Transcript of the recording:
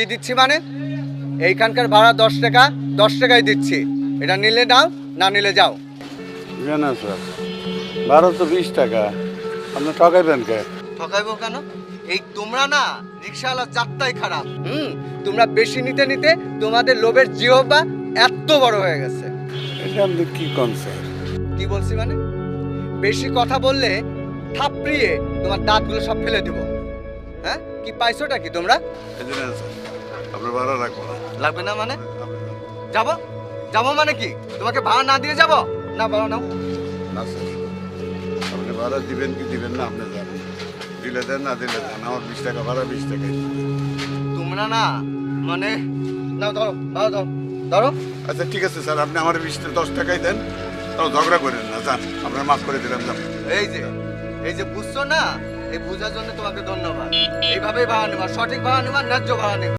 কি দিচ্ছি মানে? এইখানকার ভাড়া দশ টাকা দশ টাকাই দিচ্ছি। এটা নিলে নাও না নিলে যাও। না স্যার। বারো তো বিশ টাকা। আপনি ঠকাইবেন কে? ঠকাইবো কেন? এই তোমরা না রিক্সাওয়ালা যাত্রাই খারাপ। হুম তোমরা বেশি নিতে নিতে তোমাদের লোভের জিহবা এত বড় হয়ে গেছে। এটা আপনি কি কন স্যার? কি বলছি মানে? বেশি কথা বললে থাপড়িয়ে তোমার দাঁতগুলো সব ফেলে দিব। হ্যাঁ? কি পাইছোটা কি তোমরা? আপনার ভাড়া না। লাগবে না মানে? যাব? যাব মানে কি? তোমাকে ভাড়া না দিয়ে যাব? না বলো নাও। না স্যার আপনি ভাড়া দিবেন কি দিবেন না আপনি জানেন। দিলে দেন না দিলে দেন আমার বিশ টাকা ভাড়া বিশ টাকাই তোমরা না মানে না ধরো ধরো ধরো ধরো। আচ্ছা ঠিক আছে স্যার আপনি আমার বিশ দশ টাকাই দেন। তাও ঝগড়া করেন না যান আপনার মাফ করে দিলাম যান। এই যে এই যে বুঝছ না? এই বোঝার জন্য তোমাকে ধন্যবাদ। এইভাবেই ভাড়া নেওয়া সঠিক ভাড়া নেওয়া ন্যায্য ভাড়া নেবা